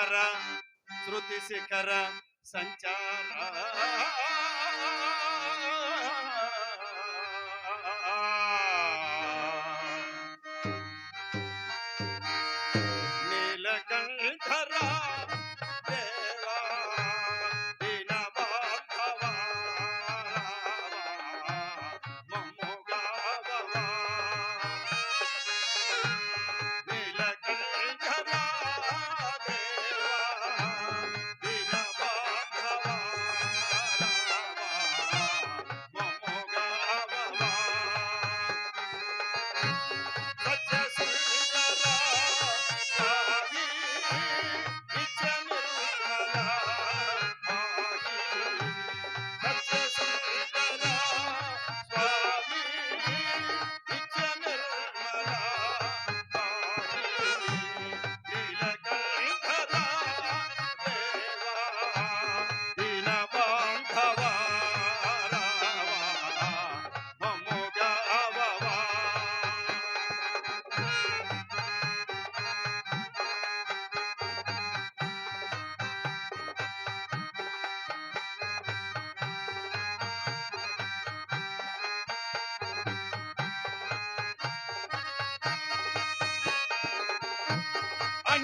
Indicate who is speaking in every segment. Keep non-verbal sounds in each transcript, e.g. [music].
Speaker 1: शिखर श्रुति शिखर संचार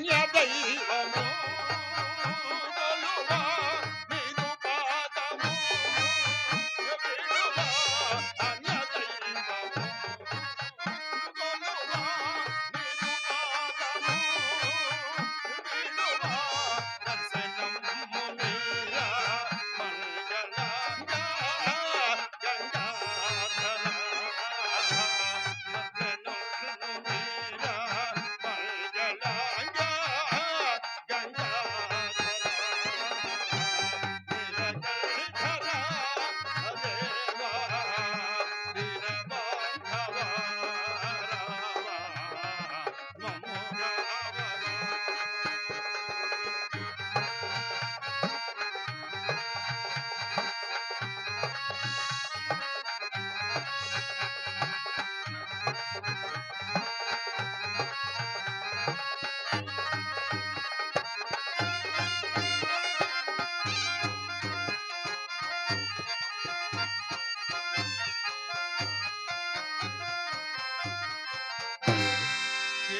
Speaker 1: Nghe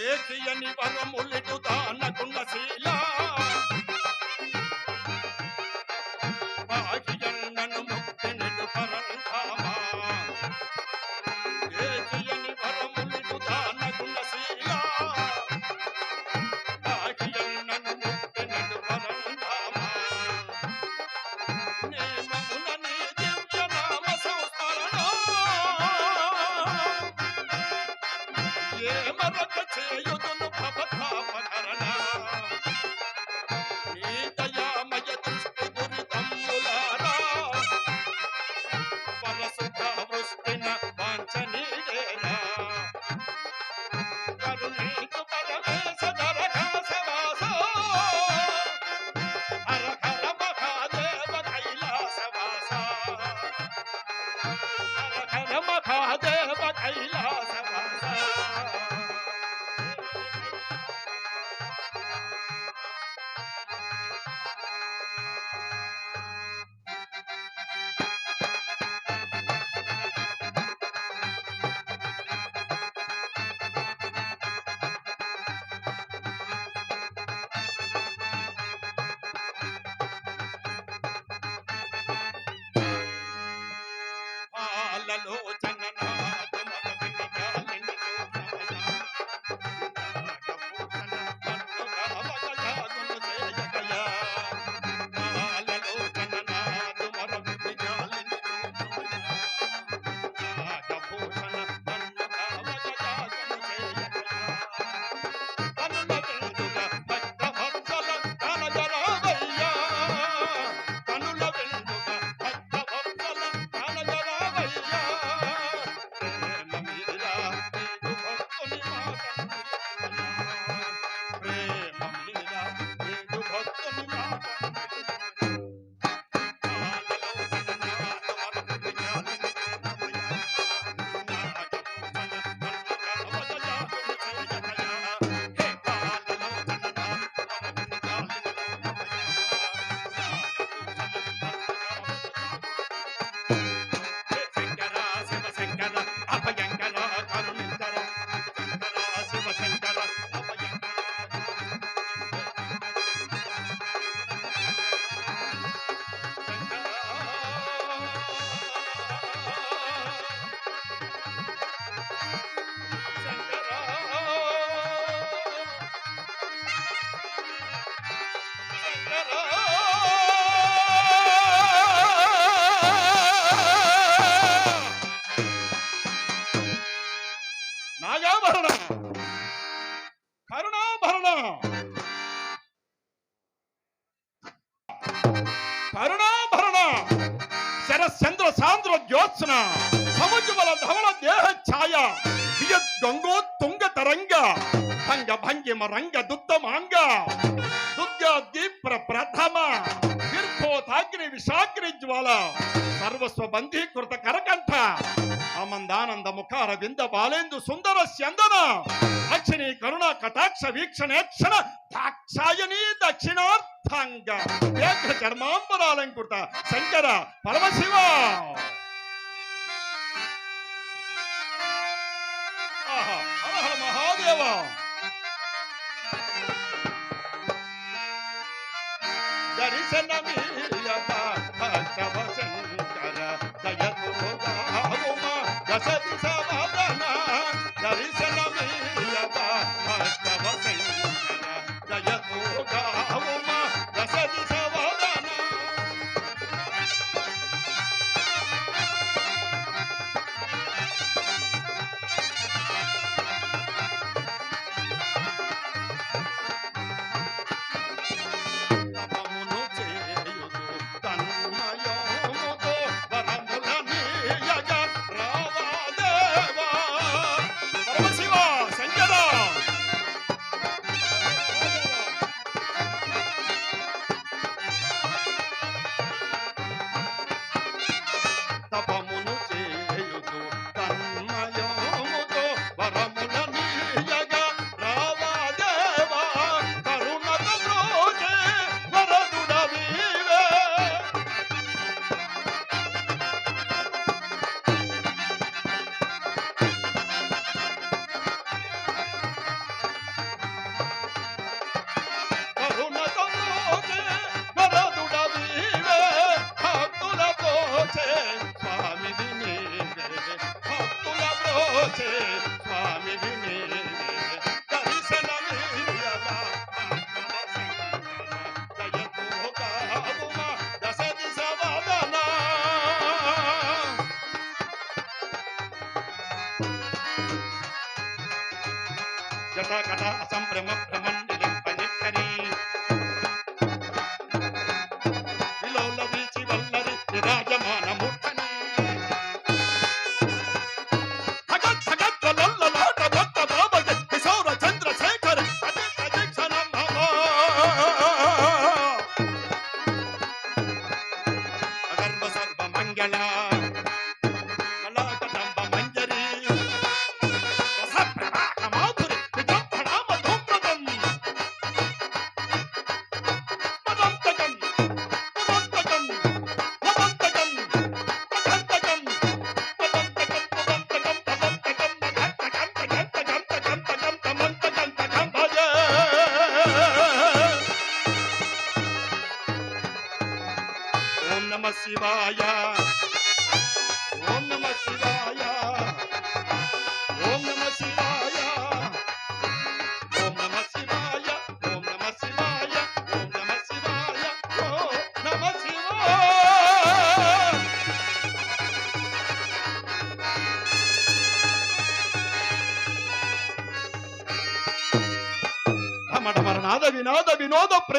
Speaker 1: చేసి అని వరములిటు దానకున్న శీలా. Thank you. బాలేందు సుందర చందన అక్షిణి కరుణ కటాక్ష వీక్షణేక్షణ దాక్షాయణి దక్షిణార్థంగ ఏక చర్మాంబరాలంకుట శంకర పరమశివ మహాదేవ దర్శనమీ భక్తవ శంకర దయతో దశ 顔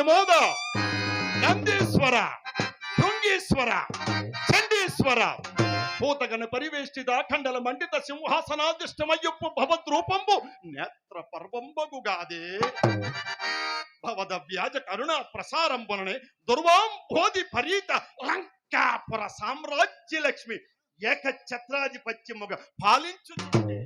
Speaker 1: వినోద ప్రమోద నందీశ్వర భృంగీశ్వర భూతగణ పరివేష్టిత ఖండల మండిత సింహాసనాదిష్టమయ్యప్పు భవద్రూపంబు నేత్ర పర్వంబగుగాదే భవద వ్యాజ కరుణ ప్రసారంబుననే దుర్వాం బోధి పరీత లంకాపుర సామ్రాజ్య లక్ష్మి ఏక ఛత్రాధిపత్యముగా పాలించుచుండే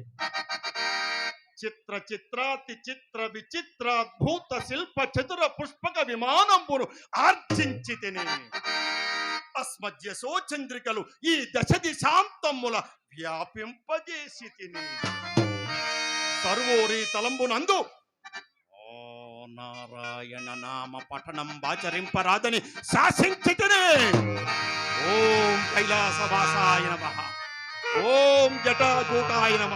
Speaker 1: చిత్ర చిత్రాతి చిత్ర విచిత్ర అద్భుత శిల్ప చతుర పుష్పక విమానంబును ఆర్జించి తిని. అస్మద్య చంద్రికలు ఈ దశ దిశాంతముల వ్యాపింపజేసి తిని. సర్వోరి తలంబునందు నారాయణ నామ పఠనం బాచరింపరాదని శాసించి తిని. ఓం కైలాసవాసాయ నమ. ఓం జటాజూటాయ నమ.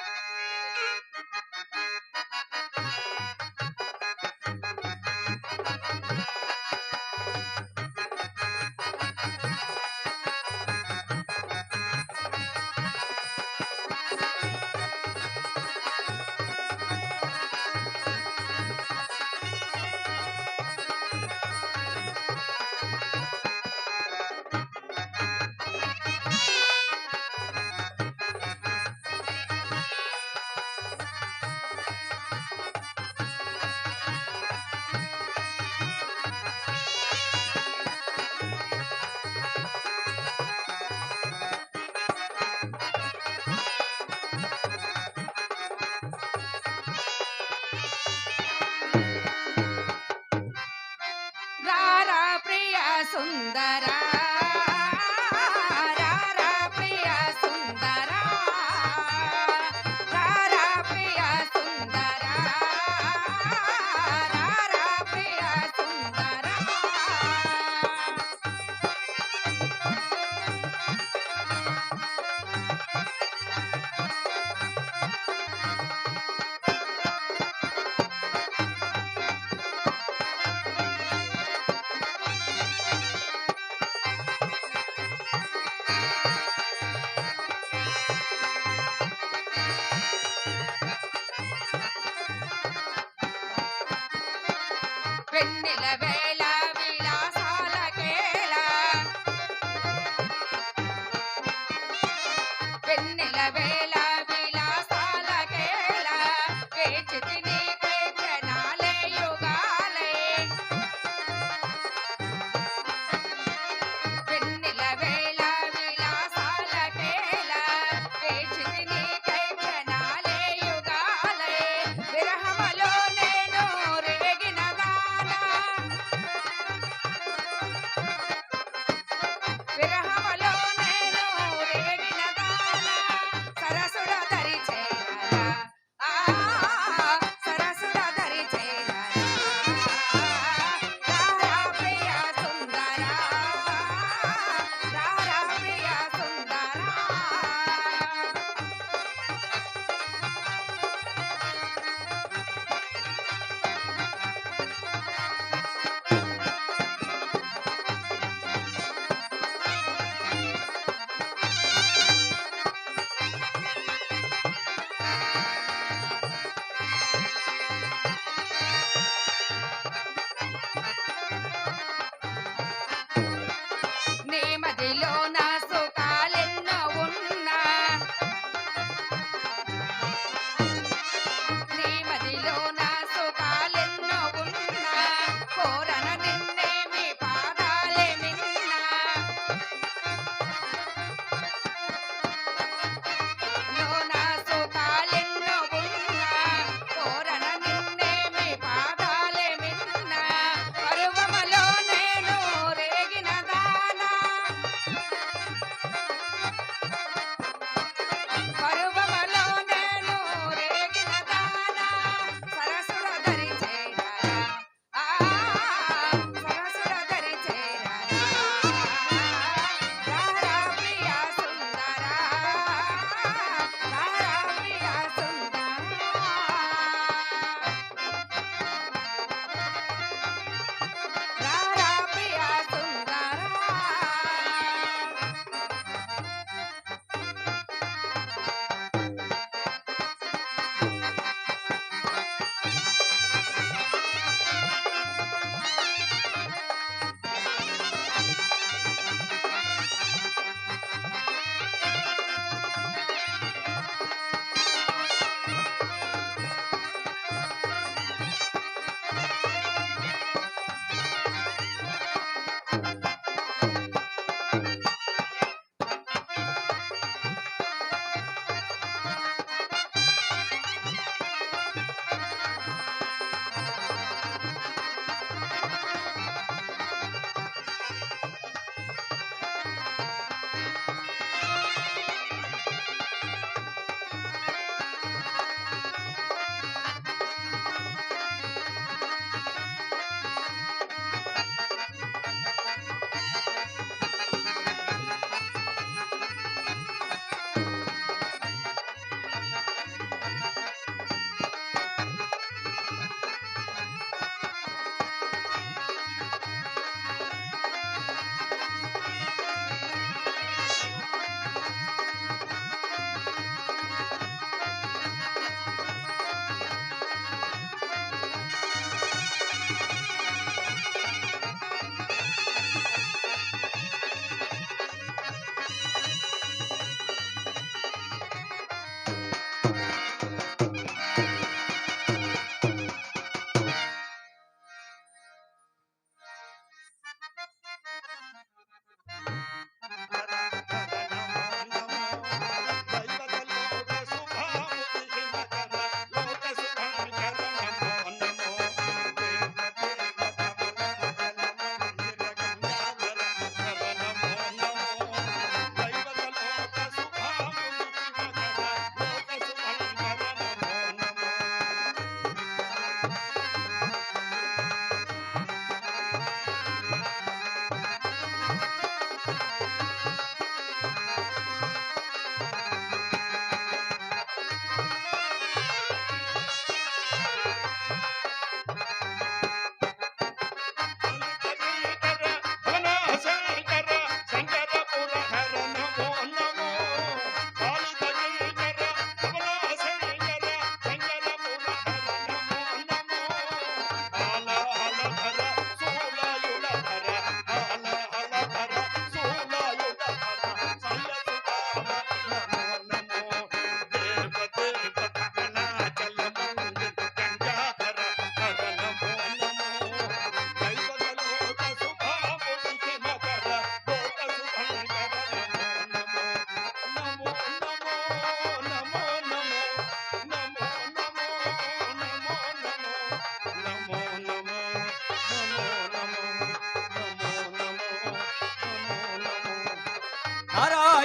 Speaker 2: రారా ప్రియ సుందరా.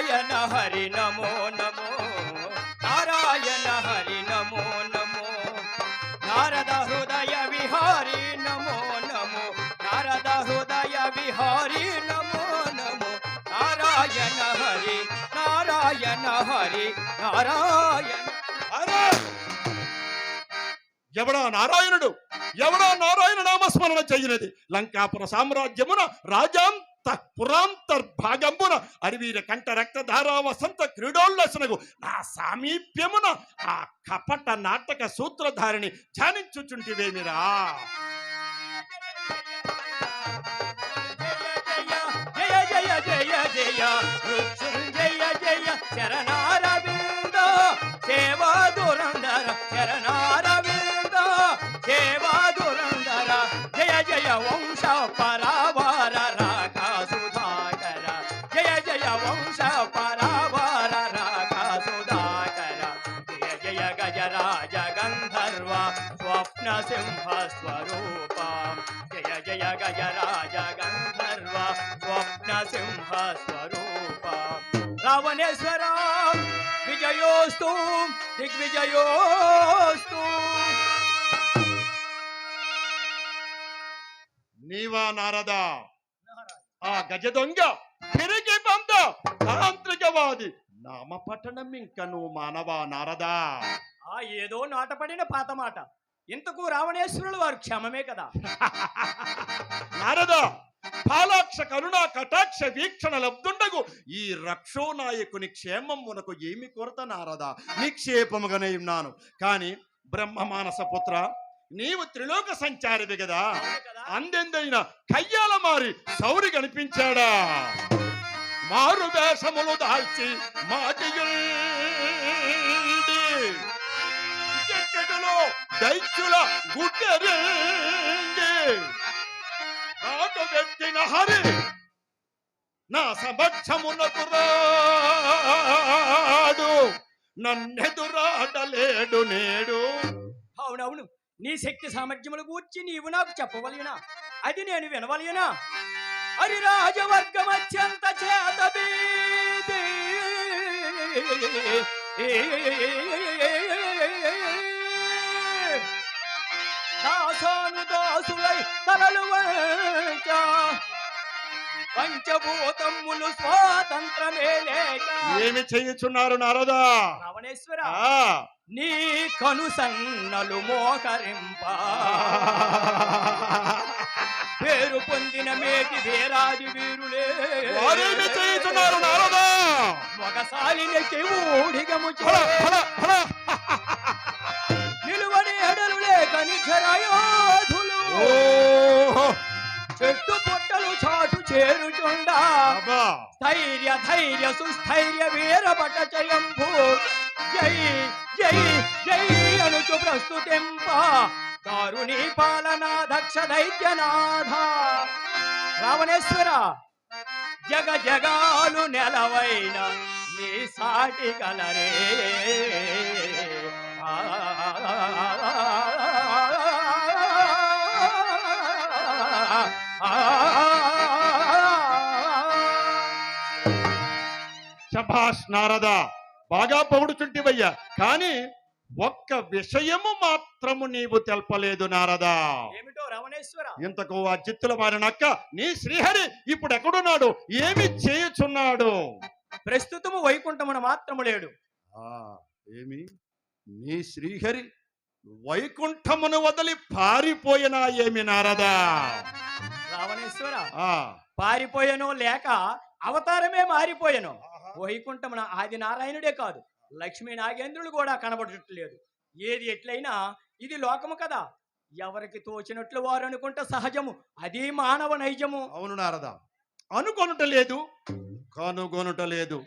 Speaker 3: నారాయణ హరి నమో నమో. నారాయణ హరి నమో నమో. నారద హృదయ విహారి నమో నమో. నారద హృదయ విహారి నమో నమో. నారాయణ హరి నారాయణ హరి నారాయణ.
Speaker 1: అరే! ఎవడా నారాయణుడు ఎవడా నారాయణ నామస్మరణ చేయనది. లంకాపుర సామ్రాజ్యమున రాజాంత పురాంతర్భాగంబున అరివీర కంఠ రక్తధార వసంత క్రీడోల్లసనగు నా సామీప్యమున ఆ కపట నాటక సూత్రధారిని ధ్యానించుచుంటివేమిరా?
Speaker 3: జయ జయ జయ జయ. గజరాజ గంధర్వ స్వప్న సింహ స్వరూప రావణేశ్వర విజయోస్తు దిగ్విజయోస్తు.
Speaker 1: నీవా నారదా ఆ గజ దొంగ తిరిగి పంద తాంత్రికవాది. నామపట్టణం ఇంక నువ్వు మానవా నారదా.
Speaker 3: ఆ ఏదో నాటపడిన పాత మాట. ఇంతకు రావణేశ్వరులు వారు క్షమమే కదా. [laughs]
Speaker 1: నారద పాలాక్ష కరుణా కటాక్ష వీక్షణ లబ్దుండగు ఈ రక్షో నాయకుని క్షేమమునకు ఏమి కొరత నారద? నిక్షేపముగానే ఉన్నాను. కాని బ్రహ్మ మానస పుత్ర నీవు త్రిలోక సంచారివి కదా? అందెందైన కయ్యాల మారి సౌరి కనిపించాడా? మారు వేషములు దాల్చి మాటియుండి దైత్యుల గుడ్డెరింగి నాటు పెట్టిన హరి నా సమక్షమునకు రాడు నన్నెదురాడలేడు నేడు.
Speaker 3: అవునవును నీ శక్తి సామర్థ్యముల గూర్చి నీవు నాకు చెప్పవలయునా? అది నేను వినవలయునా? హరి రాజవర్గం అత్యంత చేత దాసాను దాసులై తలలు వంచ. పంచభూతములు స్వాతంత్రమే లేక
Speaker 1: ఏమి చేయుచున్నారు నారదా?
Speaker 3: రావణేశ్వర నీ కనుసన్నలు మోకరింప. పేరు పొందిన మేటి వీరాది వీరులే.
Speaker 1: వారేమి చేయుచున్నారు నారదా?
Speaker 3: ఒకసారి ఊడిగము
Speaker 1: ఓహో,
Speaker 3: చెట్టు పొట్టలు చాటు చేరుచుండా. స్థైర్య ధైర్య సుస్థైర్య వీరభట జయంభు జై జై జై అనుచు ప్రస్తుతింప. దారుణి పాలన దక్ష దైత్యనాథ రావణేశ్వర జగ జగాలు నెలవైన నీ సాటి గలరే.
Speaker 1: శభాష్ నారద బాగా పొగుడుచుంటివయ్యా. కానీ ఒక్క విషయము మాత్రము నీవు తెల్పలేదు నారదా.
Speaker 3: ఏమిటో రావణేశ్వర?
Speaker 1: ఇంతకు ఆ చిత్తుల మారినక్క నీ శ్రీహరి ఇప్పుడు ఎక్కడున్నాడు ఏమి చేయుచున్నాడు?
Speaker 3: ప్రస్తుతము వైకుంఠమున మాత్రము లేడు.
Speaker 1: ఆ ఏమి? నీ శ్రీహరి వైకుంఠమును వదిలి పారిపోయినా ఏమి నారదా?
Speaker 3: రావణేశ్వర పారిపోయానో లేక అవతారమే మారిపోయాను. వైకుంఠమున ఆది నారాయణుడే కాదు లక్ష్మీ నాగేంద్రుడు కూడా కనబడట్లేదు ఏది ఎట్లయినా ఇది లోకము కదా. ఎవరికి తోచినట్లు వారు అనుకుంటే సహజము అది మానవ నైజము.
Speaker 1: అవును నారద. అనుకొనుట లేదు కనుగొనుట లేదు.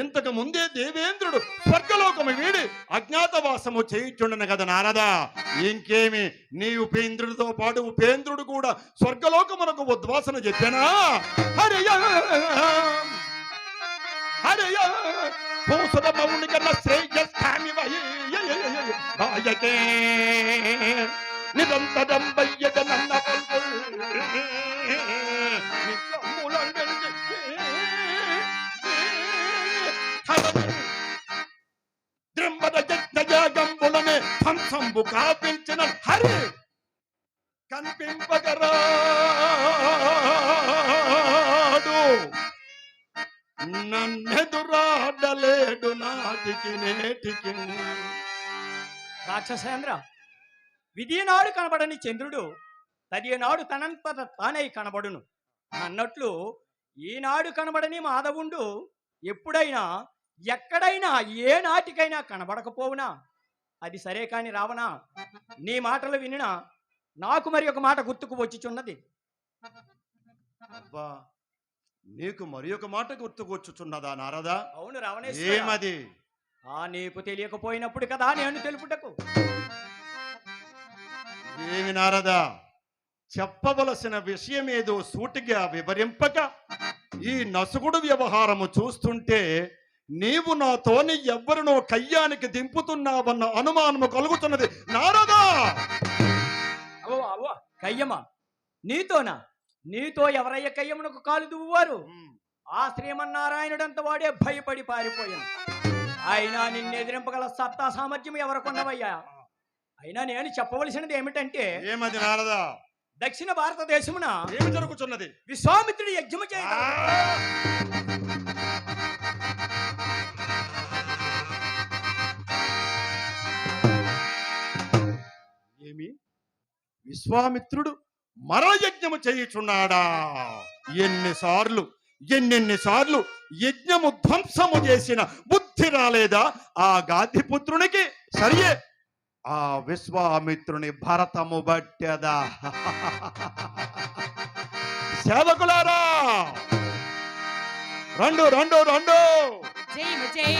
Speaker 1: ఇంతకు ముందే దేవేంద్రుడు స్వర్గలోకము వీడి అజ్ఞాతవాసము చేయుచుండను కదా నారదా. ఇంకేమి? నీ ఉపేంద్రుడితో పాటు ఉపేంద్రుడు కూడా స్వర్గలోకమునకు ఉద్వాసన చెప్పానా? హరియా హరియా భూసుర మౌని శ్రేయస్థామి వాయకే నిరంతరం బయ్యగ నన్న ద్రింబడజగంబులనే హంసంబు కాపించిన హరి కనిపింపగరాడు. నన్నెదురాడలేడు నాటికి నేటికి.
Speaker 3: రాక్షసేంద్ర విధినాడు కనబడని చంద్రుడు తదినాడు తనంతట తానై కనబడును. అన్నట్లు ఈనాడు కనబడని మాధవుండు ఎప్పుడైనా ఎక్కడైనా ఏ నాటికైనా కనబడకపోవునా? అది సరే కాని రావణా నీ మాటలు వినినా? నాకు మరి ఒక మాట గుర్తుకు వచ్చిచున్నది.
Speaker 1: అబ్బా! నీకు మరి ఒక మాట గుర్తుకొచ్చుచున్నదా నారదా?
Speaker 3: అవును రావణేశ్వర.
Speaker 1: ఏమది?
Speaker 3: ఆ నీకు తెలియకపోయినప్పుడు కదా నేను తెలుపుటకు.
Speaker 1: ఏమి నారదా? చెప్పవలసిన విషయమేదో సూటిగా వివరింపక ఈ నసుగుడు వ్యవహారము చూస్తుంటే నీవు నాతోని ఎవ్వరినో కయ్యానికి దింపుతున్నావన్న అనుమానము కలుగుతున్నది. నారదా!
Speaker 3: అవో అవో కయ్యమా? నీతోనా? నీతో ఎవరయ్య కయ్యమునకు కాలు దువ్వారు ఆ శ్రీమన్నారాయణుడంత వాడే భయపడి పారిపోయాను. అయినా నిన్ను ఎదిరింపగల సత్తా సామర్థ్యం ఎవరికొన్నవయ్యా? అయినా నేను చెప్పవలసినది ఏమిటంటే
Speaker 1: ఏమది నారదా?
Speaker 3: దక్షిణ భారతదేశమున
Speaker 1: ఏమి జరుగుతున్నది?
Speaker 3: విశ్వామిత్రుడు యజ్ఞము చేయ
Speaker 1: ఏమి? విశ్వామిత్రుడు మరణయజ్ఞము చేయుచున్నాడా? ఎన్నిసార్లు ఎన్నెన్నిసార్లు యజ్ఞము ధ్వంసము చేసిన బుద్ధి రాలేదా? ఆ గాధిపుత్రునికి సరియే. ఆ విశ్వామిత్రుని భరతము బట్టెదా సేవకులారా! రెండు రెండు రెండు!
Speaker 2: జై జై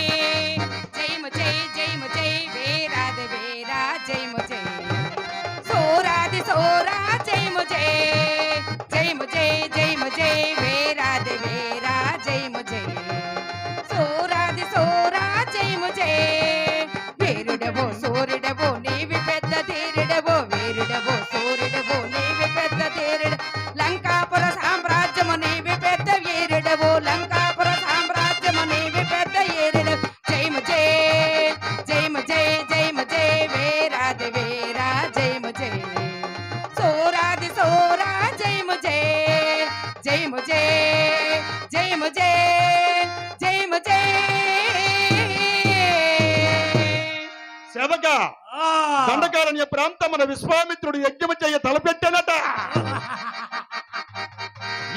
Speaker 2: జై జై జై జై జయము జై జయము జై జయము జై వేరాద వేరా జయము జై. సోరాది
Speaker 1: ప్రాంతమున విశ్వామిత్రుడు యజ్ఞము చేయ తలపెట్టనట.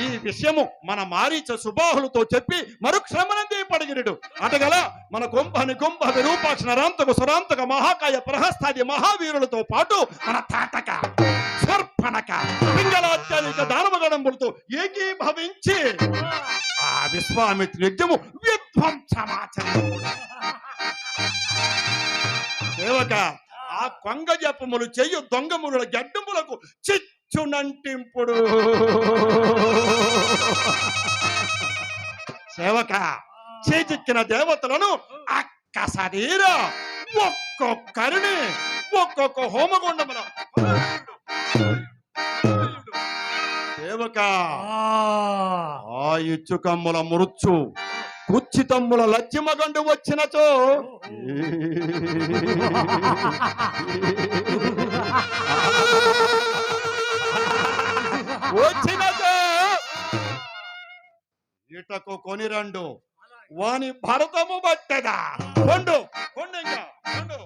Speaker 1: ఈ విషయము మన మారీచ సుబాహులతో చెప్పి మరుక్షమనందే పడిగిరుడు. అటగల మన కుంభని కుంభ విరూపాక్ష నరాంతకు సురాంతక మహాకాయ ప్రహస్తాది మహావీరులతో పాటు మన తాటక సర్పణక పింగళాత్యాధిక దానవగణములతో ఏకీభవించి ఆ విశ్వామిత్ర యజ్ఞము విధ్వంసమాచరించు సేవక ఆ కొంగ జపములు చెయ్యు దొంగముల గడ్డములకు చిచ్చునంటింపుడు సేవక చేజిక్కిన దేవతలను అక్క శరీర ఒక్కొక్కరిని ఒక్కొక్క హోమగుండమున. సేవక ఆ ఇచ్చుకమ్ముల మురుచ్చు. కుచ్చితమ్ముల లచ్చిమగండు వచ్చినచో. వచ్చినచో. ఇటకు కొని రండు వాని భరతము బట్టెదా? కొండు కొండు ఇంకా కొండు.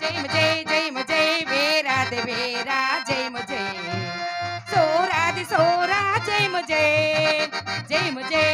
Speaker 2: జయము జై జయము జై వీరాది వీరా జయము జై సోరాది సోరా జయము జై జయము జై